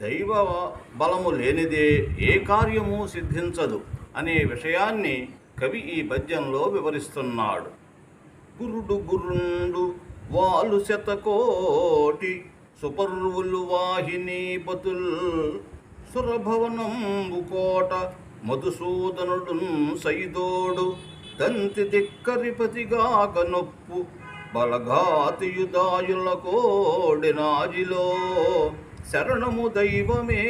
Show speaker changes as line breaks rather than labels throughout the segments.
దైవ బలము లేనిదే ఏ కార్యము సిద్ధించదు అనే విషయాన్ని కవి ఈ పద్యంలో వివరిస్తున్నాడు. గురుడు గురుండు వాలు శతకోటి సుపర్వులు వాహినీపతుల్ సురభవనంబు కోట మధుసూదనుడు సైదోడు దంతి దిక్కరిపతిగాక నొప్పు బలఘాతియుదాయుల కోడినాజిలో శరణము దైవమే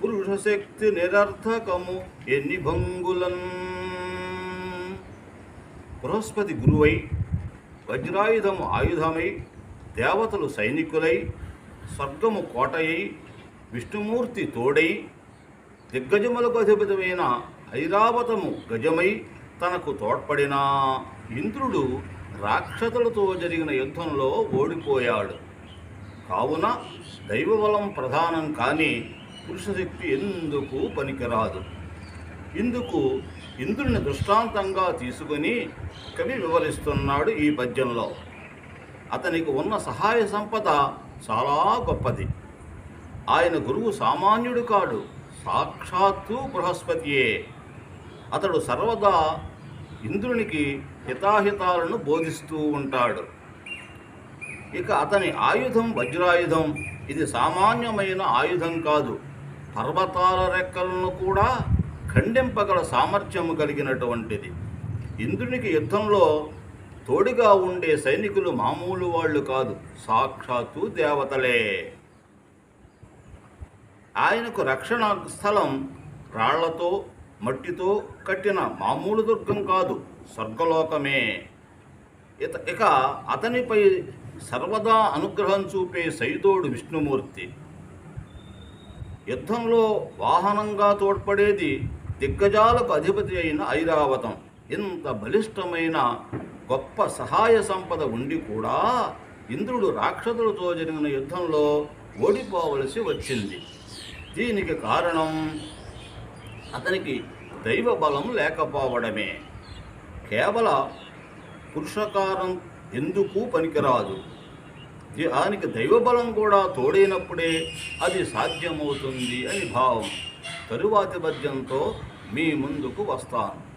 పురుషశక్తి నిరర్థకము ఎన్ని భంగులన్ బృహస్పతి గురువై వజ్రాయుధము ఆయుధమై దేవతలు సైనికులై స్వర్గము కోటయై విష్ణుమూర్తి తోడై దిగ్గజములకు అధిపతమైన ఐరావతము గజమై తనకు తోడ్పడిన ఇంద్రుడు రాక్షసులతో జరిగిన యుద్ధంలో ఓడిపోయాడు కావున దైవబలం ప్రధానం కానీ పురుషశక్తి ఎందుకు పనికిరాదు? ఇందుకు ఇంద్రుని దృష్టాంతంగా తీసుకుని కవి వివరిస్తున్నాడు ఈ పద్యంలో. అతనికి ఉన్న సహాయ సంపద చాలా గొప్పది. ఆయన గురువు సామాన్యుడు కాడు సాక్షాత్తు బృహస్పతియే. అతడు సర్వదా ఇంద్రునికి హితాహితాలను బోధిస్తూ ఉంటాడు. ఇక అతని ఆయుధం వజ్రాయుధం. ఇది సామాన్యమైన ఆయుధం కాదు. పర్వతాల రెక్కలను కూడా ఖండింపగల సామర్థ్యము కలిగినటువంటిది. ఇంద్రునికి యుద్ధంలో తోడుగా ఉండే సైనికులు మామూలు వాళ్ళు కాదు. సాక్షాత్తు దేవతలే. ఆయనకు రక్షణ స్థలం రాళ్ళతో మట్టితో కట్టిన మామూలు దుర్గం కాదు. స్వర్గలోకమే. ఇత ఇక అతనిపై సర్వదా అనుగ్రహం చూపే సైతోడు విష్ణుమూర్తి. యుద్ధంలో వాహనంగా తోడ్పడేది దిగ్గజాలకు అధిపతి అయిన ఐరావతం. ఇంత బలిష్టమైన గొప్ప సహాయ సంపద ఉండి కూడా ఇంద్రుడు రాక్షసులతో జరిగిన యుద్ధంలో ఓడిపోవలసి వచ్చింది. దీనికి కారణం అతనికి దైవ బలం లేకపోవడమే. కేవల పురుషకారం ఎందుకు పనికిరాదు? దానికి దైవబలం కూడా తోడైనప్పుడే అది సాధ్యమవుతుంది అని భావం. తరువాతి పద్యంతో మీ ముందుకు వస్తాను.